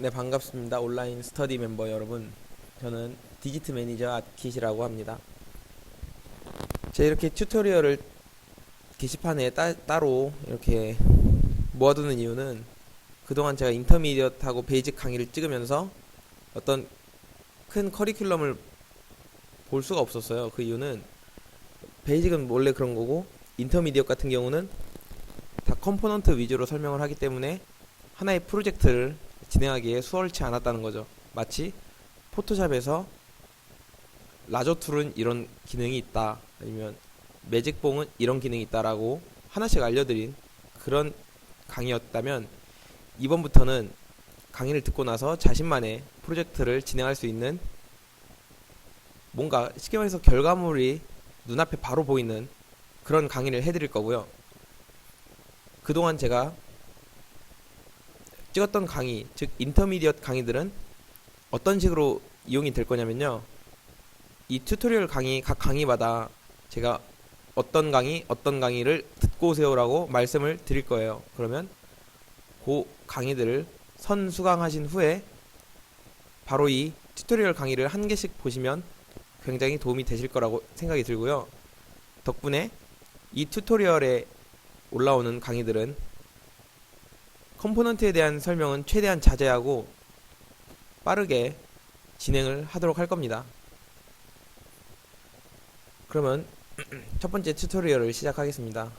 네 반갑습니다. 온라인 스터디 멤버 여러분. 저는 디지트 매니저 아킷이라고 합니다. 제가 이렇게 튜토리얼을 게시판에 따, 따로 이렇게 모아두는 이유는 그동안 제가 인터미디엇하고 베이직 강의를 찍으면서 어떤 큰 커리큘럼을 볼 수가 없었어요. 그 이유는 베이직은 원래 그런 거고 인터미디엇 같은 경우는 다 컴포넌트 위주로 설명을 하기 때문에 하나의 프로젝트를 진행하기에 수월치 않았다는 거죠. 마치 포토샵에서 라저 툴은 이런 기능이 있다. 아니면 매직봉은 이런 기능이 있다라고 하나씩 알려드린 그런 강의였다면 이번부터는 강의를 듣고 나서 자신만의 프로젝트를 진행할 수 있는 뭔가 쉽게 말해서 결과물이 눈앞에 바로 보이는 그런 강의를 해드릴 거고요. 그동안 제가 찍었던 강의, 즉 인터미디엇 강의들은 어떤 식으로 이용이 될 거냐면요. 이 튜토리얼 강의 각 강의마다 제가 어떤 강의, 어떤 강의를 듣고 오세요라고 말씀을 드릴 거예요. 그러면 그 강의들을 선 수강하신 후에 바로 이 튜토리얼 강의를 한 개씩 보시면 굉장히 도움이 되실 거라고 생각이 들고요. 덕분에 이 튜토리얼에 올라오는 강의들은 컴포넌트에 대한 설명은 최대한 자제하고 빠르게 진행을 하도록 할 겁니다. 그러면 첫 번째 튜토리얼을 시작하겠습니다.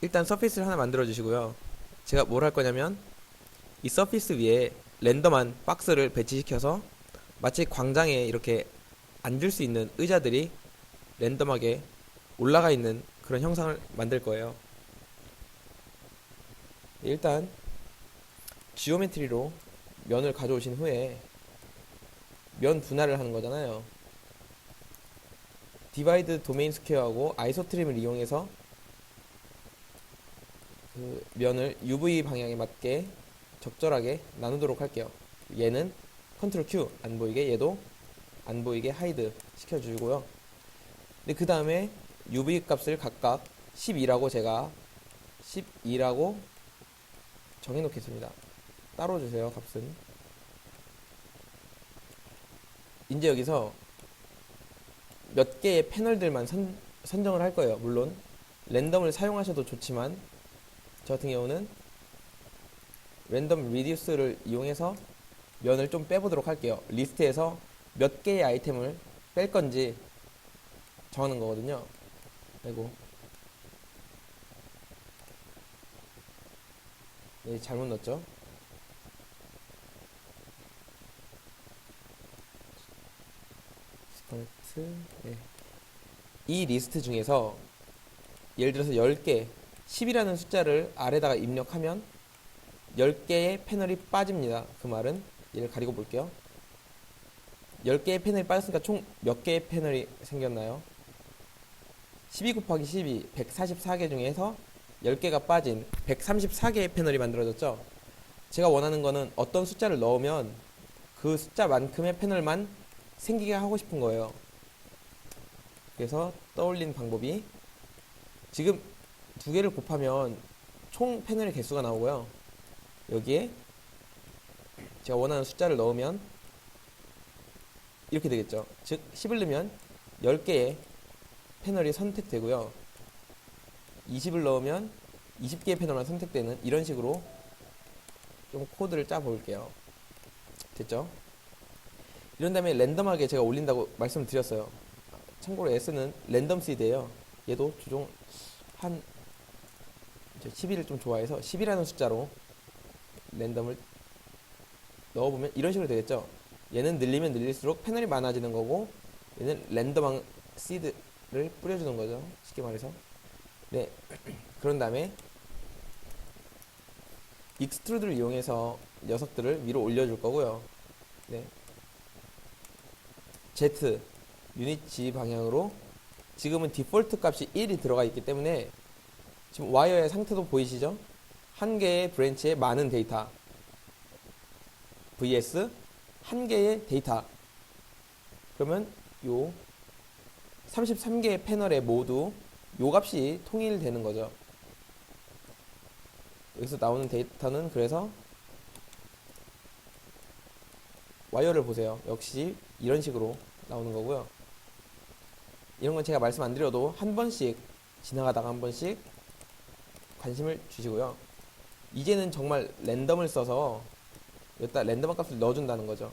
일단 서피스를 하나 만들어 주시고요. 제가 뭘 할 거냐면 이 서피스 위에 랜덤한 박스를 배치시켜서 마치 광장에 이렇게 앉을 수 있는 의자들이 랜덤하게 올라가 있는 그런 형상을 만들 거예요. 일단 지오메트리로 면을 가져오신 후에 면 분할을 하는 거잖아요. 디바이드 도메인 스퀘어하고 아이소트림을 이용해서 그 면을 UV 방향에 맞게 적절하게 나누도록 할게요. 얘는 컨트롤 Q 안 보이게 얘도 안 보이게 하이드 시켜주고요. 근데 그 다음에 UV 값을 각각 12라고 제가 12라고 정해놓겠습니다. 따로 주세요, 값은. 이제 여기서 몇 개의 패널들만 선, 선정을 할 거예요. 물론 랜덤을 사용하셔도 좋지만 저 같은 경우는 랜덤 리듀스를 이용해서 면을 좀 빼보도록 할게요. 리스트에서 몇 개의 아이템을 뺄 건지 정하는 거거든요. 아이고. 네, 잘못 넣었죠? 스타트, 네. 이 리스트 중에서 예를 들어서 10개, 10이라는 숫자를 아래다가 입력하면 10개의 패널이 빠집니다. 그 말은 얘를 가리고 볼게요. 10개의 패널이 빠졌으니까 총 몇 개의 패널이 생겼나요? 12 곱하기 12, 144개 중에서 10개가 빠진 134개의 패널이 만들어졌죠. 제가 원하는 거는 어떤 숫자를 넣으면 그 숫자만큼의 패널만 생기게 하고 싶은 거예요. 그래서 떠올린 방법이 지금 두 개를 곱하면 총 패널의 개수가 나오고요. 여기에 제가 원하는 숫자를 넣으면 이렇게 되겠죠. 즉 10을 넣으면 10개의 패널이 선택되고요. 20을 넣으면 20개의 패널만 선택되는 이런 식으로 좀 코드를 짜 볼게요. 됐죠? 이런 다음에 랜덤하게 제가 올린다고 말씀을 드렸어요. 참고로 S는 랜덤 시드예요. 얘도 주종 한 11을 좀 좋아해서 10이라는 숫자로 랜덤을 넣어보면 이런 식으로 되겠죠. 얘는 늘리면 늘릴수록 패널이 많아지는 거고 얘는 랜덤한 시드를 뿌려주는 거죠. 쉽게 말해서. 네. 그런 다음에 익스트루드를 이용해서 녀석들을 위로 올려줄 거고요. 네. Z 유닛 G 방향으로 지금은 디폴트 값이 1이 들어가 있기 때문에 지금 와이어의 상태도 보이시죠? 한 개의 브랜치에 많은 데이터 vs 한 개의 데이터 그러면 요 33개의 패널에 모두 요 값이 통일되는 거죠. 여기서 나오는 데이터는 그래서 와이어를 보세요. 역시 이런 식으로 나오는 거고요. 이런 건 제가 말씀 안 드려도 한 번씩 지나가다가 한 번씩 관심을 주시고요. 이제는 정말 랜덤을 써서 여기다 랜덤한 값을 넣어준다는 거죠.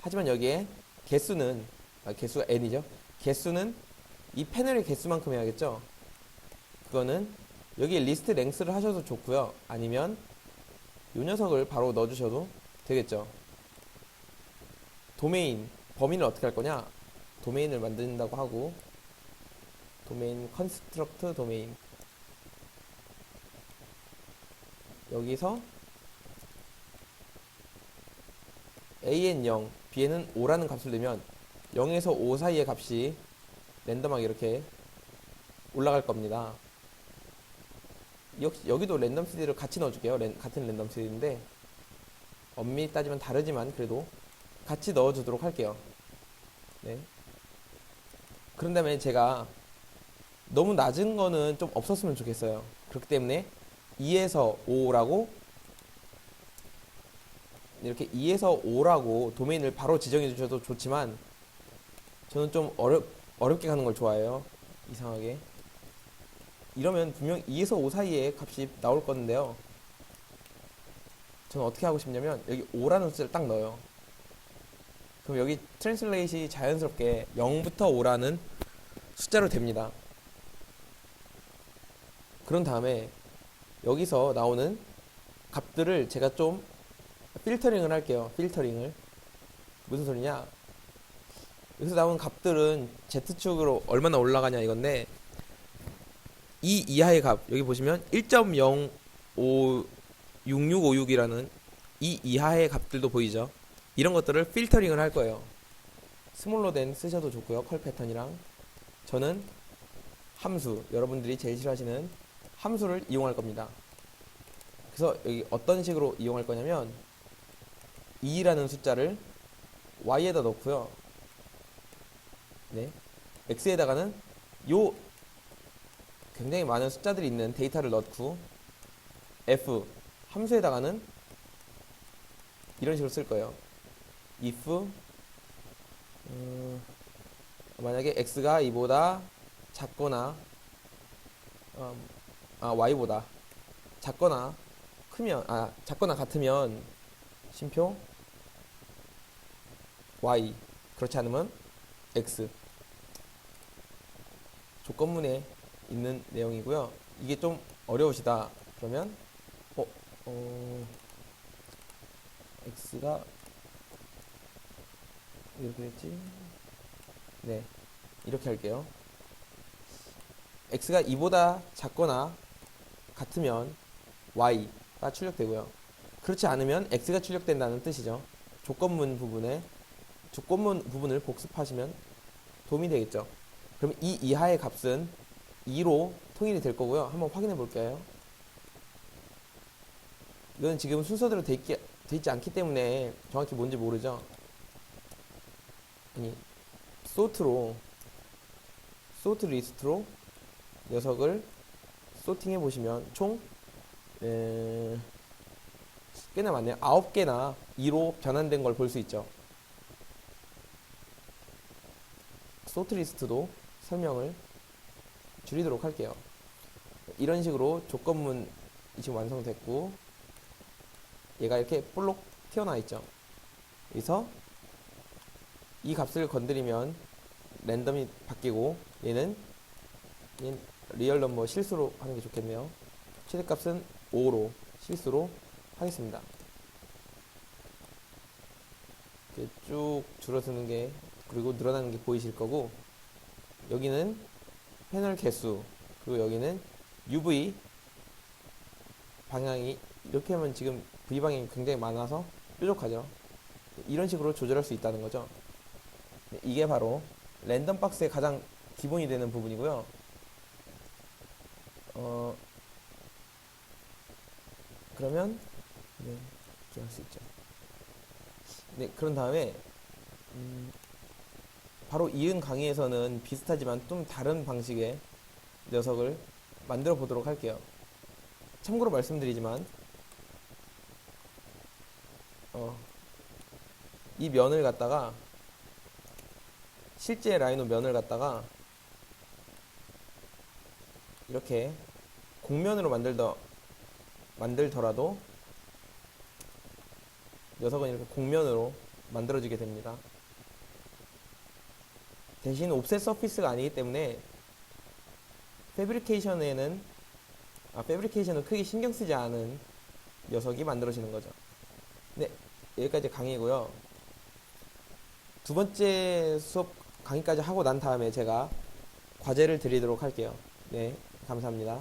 하지만 여기에 개수는 아, 개수가 n이죠. 개수는 이 패널의 개수만큼 해야겠죠. 그거는 여기 리스트 랭스를 하셔도 좋고요. 아니면 이 녀석을 바로 넣어주셔도 되겠죠. 도메인 범위를 어떻게 할 거냐? 도메인을 만든다고 하고 도메인 컨스트럭트 도메인 여기서 a는 0, b에는 5라는 값을 넣으면 0에서 5 사이의 값이 랜덤하게 이렇게 올라갈 겁니다. 역시 여기도 랜덤 CD를 같이 넣어줄게요. 랜- 같은 랜덤 CD인데 엄밀히 따지면 다르지만 그래도 같이 넣어주도록 할게요. 네. 그런 다음에 제가 너무 낮은 거는 좀 없었으면 좋겠어요. 그렇기 때문에 2에서 5라고 이렇게 2에서 5라고 도메인을 바로 지정해 주셔도 좋지만 저는 좀 어렵, 어렵게 가는 걸 좋아해요. 이상하게. 이러면 분명 2에서 5 사이에 값이 나올 건데요. 저는 어떻게 하고 싶냐면 여기 5라는 숫자를 딱 넣어요. 그럼 여기 트랜슬레이시 자연스럽게 0부터 5라는 숫자로 됩니다. 그런 다음에 여기서 나오는 값들을 제가 좀 필터링을 할게요. 필터링을. 무슨 소리냐? 여기서 나오는 값들은 Z축으로 얼마나 올라가냐 이건데 이 이하의 값 여기 보시면 1.056656이라는 이 이하의 값들도 보이죠? 이런 것들을 필터링을 할 거예요. 스몰로 된 쓰셔도 좋고요. 컬 패턴이랑 저는 함수 여러분들이 제일 싫어하시는 함수를 이용할 겁니다. 그래서 여기 어떤 식으로 이용할 거냐면 2라는 숫자를 y에다 넣고요. 네. x에다가는 요 굉장히 많은 숫자들이 있는 데이터를 넣고 f 함수에다가는 이런 식으로 쓸 거예요. if 음, 만약에 x가 이보다 작거나 음, 아 y보다 작거나 크면 아 작거나 같으면 심표 y 그렇지 않으면 x 조건문에 있는 내용이고요. 이게 좀 어려우시다 그러면 어, 어 x가 이렇게 됐지? 네 이렇게 할게요. x가 2보다 작거나 같으면 y가 출력되고요. 그렇지 않으면 x가 출력된다는 뜻이죠. 조건문 부분에 조건문 부분을 복습하시면 도움이 되겠죠. 그럼 이 이하의 값은 2로 통일이 될 거고요. 한번 확인해 볼게요. 이건 지금 순서대로 돼 있기, 돼 있지 않기 때문에 정확히 뭔지 모르죠. 아니, 소트로, 소트 리스트로 녀석을 소팅해 보시면 총 에, 꽤나 많네요. 9개나 2로 변환된 걸 볼 수 있죠. 소트 리스트도 설명을 줄이도록 할게요. 이런 식으로 조건문이 지금 완성됐고 얘가 이렇게 볼록 튀어나와 있죠. 그래서 이 값을 건드리면 랜덤이 바뀌고 얘는 얘는 리얼 넘버 실수로 하는 게 좋겠네요. 최대값은 5로 실수로 하겠습니다. 이렇게 쭉 줄어드는 게 그리고 늘어나는 게 보이실 거고 여기는 패널 개수 그리고 여기는 UV 방향이 이렇게 하면 지금 V 방향이 굉장히 많아서 뾰족하죠. 이런 식으로 조절할 수 있다는 거죠. 네, 이게 바로 랜덤 박스의 가장 기본이 되는 부분이고요. 어, 그러면 네, 이렇게 할 수 있죠. 네, 그런 다음에 음, 바로 이은 강의에서는 비슷하지만 좀 다른 방식의 녀석을 만들어 보도록 할게요. 참고로 말씀드리지만 어, 이 면을 갖다가 실제 라이노 면을 갖다가 이렇게 곡면으로 만들더 만들더라도 녀석은 이렇게 곡면으로 만들어지게 됩니다. 대신 옵셋 서피스가 아니기 때문에 패브리케이션에는 아 패브리케이션은 크게 신경 쓰지 않은 녀석이 만들어지는 거죠. 네, 여기까지 강의고요. 두 번째 수업 강의까지 하고 난 다음에 제가 과제를 드리도록 할게요. 네, 감사합니다.